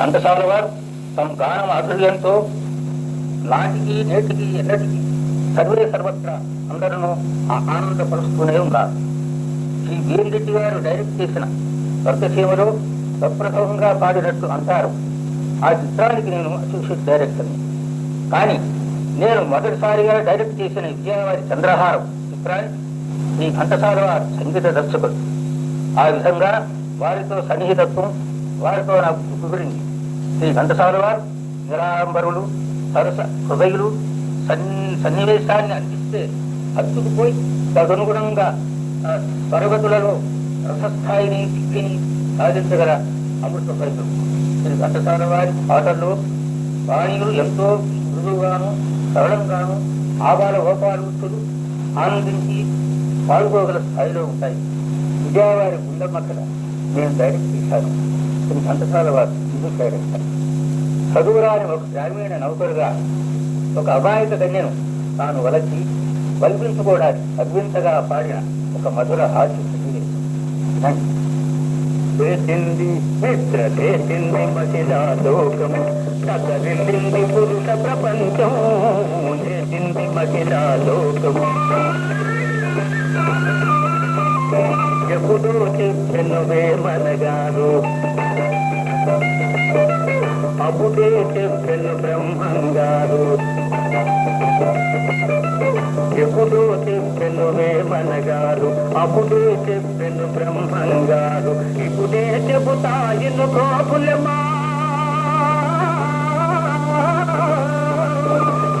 ఘంటసాల వారు తమ గానం ఆధుర్యంతో నాటికి నేటికి ఎన్నటికి సర్వే సర్వత్రా అందరూ ఆనందపరుస్తూనే ఉన్నారు. శ్రీ వీరెడ్డి గారు డైరెక్ట్ చేసిన స్వర్గసీమలో సప్రసవంగా పాడినట్టు అంటారు. ఆ చిత్రానికి నేను అసోసియేట్ డైరెక్టర్ని కానీ నేను మొదటిసారిగా డైరెక్ట్ చేసిన విజయవారి చంద్రహారం చిత్రానికి శ్రీ ఘంటసాల వారు సంగీత దర్శకుడు. ఆ విధంగా వారితో సన్నిహితత్వం వారితో నాకు కుదిరింది శ్రీ ఘంటసాల వారు నిరాంబరులు సరస హృదయులు సన్ సన్నివేశాన్ని అందిస్తే హత్తుకుపోయి తదనుగుణంగా తరగతులలో స్వరగతులలో రసస్థాయిని కిక్కిని సాధించగల అమృత ఫలితం. శ్రీ ఘంటసాల వారి పాటల్లో వాణిలు ఎంతో మృదువుగాను సరళంగాను ఆబాల గోపాలుతులు ఆనందించి పాల్గొగల స్థాయిలో ఉంటాయి. విజయవారి గుండమ్మక్కడ నేను డైరెక్ట్ చేశాను. కొన్ని సంతకాల వారు మ్యూజిక్ డైరెక్టర్ చదువురాని ఒక గ్రామీణ నౌకరుగా ఒక అమాయక కన్యను తాను వలచి వల్పించుకోవడానికి అద్వింతగా పాడిన ఒక మధుర హాస్య వేసింది వినండి. చేసింది మిత్ర చేసింది మహిళా లోకం సకరిల్లింది పురుష ప్రపంచం చేసింది మహిళా లోకము ఎప్పుడో చెప్పెను వేమనగారు అప్పుడే చెప్పెను బ్రహ్మంగారు ఎప్పుడో చెప్పెను వేమనగారు అప్పుడే చెప్పెను బ్రహ్మంగారు ఇప్పుడే చెబుతాయిను గోపులమా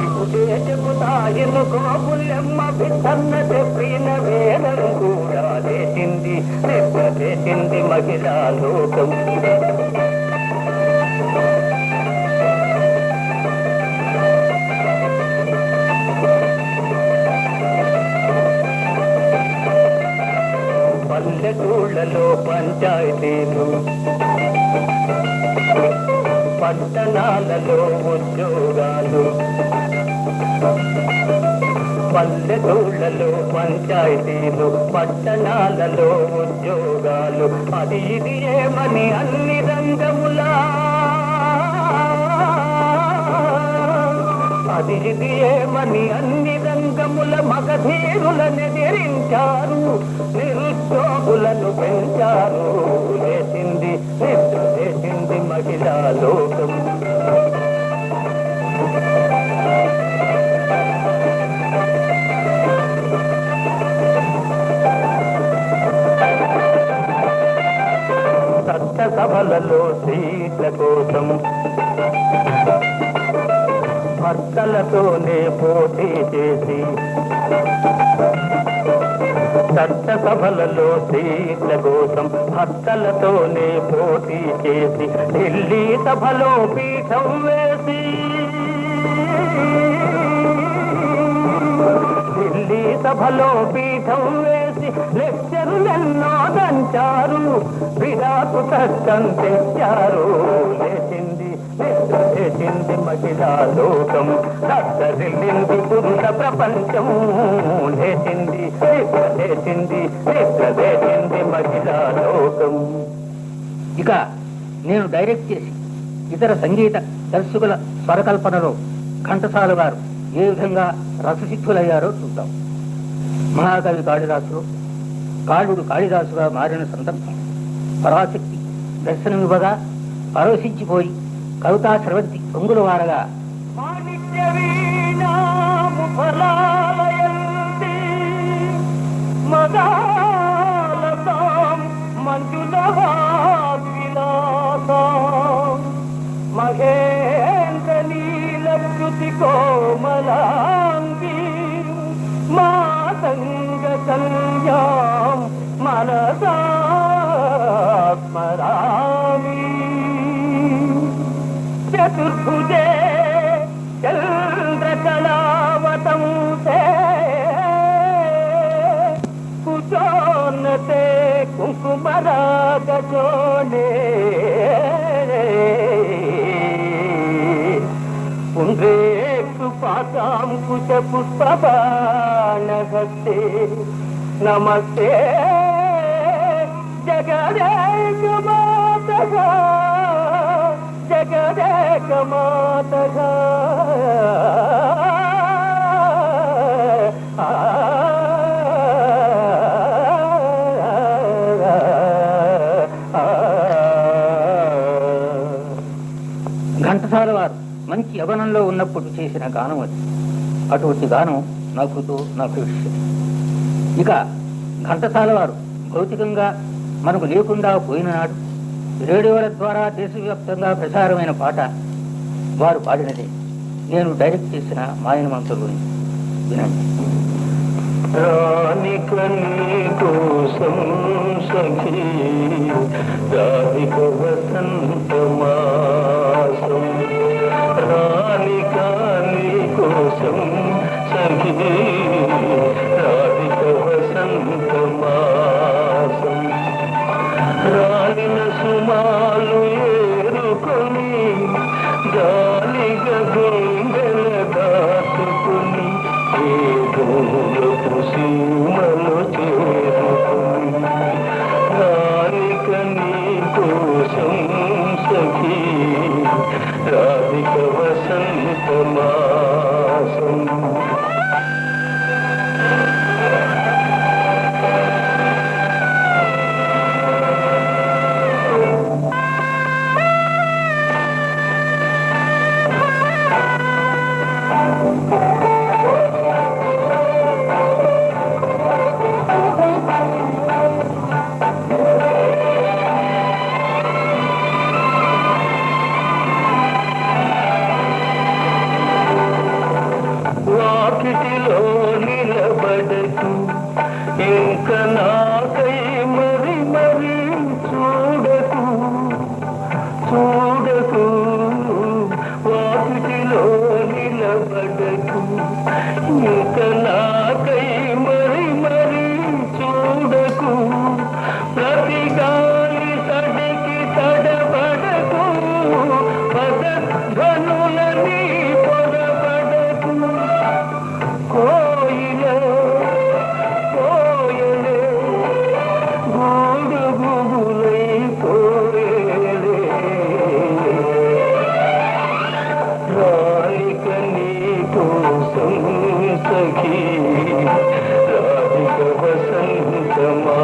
ఇప్పుడే చెబుతాయిను గోపులమ్మ బిడ్డన్న చెప్పిన వేరంగు చేసింది మహిళా లోకం పల్లెటూళ్ళలో పంచాయతీలు పట్టణాలలో ఉద్యోగాలు పల్లెటూళ్ళలో పంచాయతీలు పట్టణాలలో ఉద్యోగాలు. అది ఇది ఏమని అన్ని రంగములా? అది ఇది ఏమని అన్ని రంగముల మగధీరులనెదిరించారు నిరుద్యోగులను పెంచారు? లేచింది నిద్ర లేచింది మహిళా లోకం. సభలలో సీట్ల కోసం. భర్తలతోనే పోటీ చేసి. చట్ట సభలలో సీట్ల కోసం భర్తలతోనే పోటీ చేసి. ఢిల్లీ సభలో పీఠం వేసి. ఢిల్లీ సభలో పీఠం వేసి. లెక్చరులెన్నో దంచారు. విడాకు చట్టం తెచ్చారు. లేచింది నిద్ర లేచింది మహిళా లోకం. దద్దరిల్లింది పురుష ప్రపంచం. లేచింది లేచింది లేచింది మహిళా లోకం. ఇక నేను డైరెక్ట్ చేసి ఇతర సంగీత దర్శకుల స్వరకల్పనలో ఘంటసాలు గారు ఏ విధంగా రససిద్ధులయ్యారో చూద్దాం. మహాకవి కాళిదాసు కాళుడు కాళిదాసుగా మారిన సందర్భం. పరాశక్తి దర్శనమివ్వగా పరవశించిపోయి కవితా స్రవంతి పొంగుల వారగా. మాణిక్య వీణాము ఫలాలయంతి మదాలతాం మహేంద్ర నీలకృతి కోమలాంగి స్మరామి చతుర్భుజే చంద్రకళావతం కుచోన్నతే కుంకుమరాగచోనే పుండ్రేక్షు పాతాం కుశ పుష్పబాణహస్తే. నమస్తే. జగదేక జగదేక మాతగా ఘంటసాల వారు మంచి యవనంలో ఉన్నప్పుడు చేసిన గానం అది. అటువంటి గానం నాకు నాకు విషయం ఇక ఘంటసాల వారు భౌతికంగా మనకు లేకుండా పోయిన నాడు రేడియోల ద్వారా దేశవ్యాప్తంగా ప్రసారమైన పాట వారు పాడినదే. నేను డైరెక్ట్ చేసిన మాయన మంత్రులు వినండి. రాణి నీ కోసం సఖీ రానిక వసంత మాసం. కోసం సఖీ ఇంక నాకై మరి మరి చూడకు. ప్రతి గాలి సడికి తడబడకు. పదధ్వనులని పొరబడకు. కోయిల కోయలే గూడు గుబులై కోయలే రాలిక నీ కోసం सखी राधिक वसंत मा।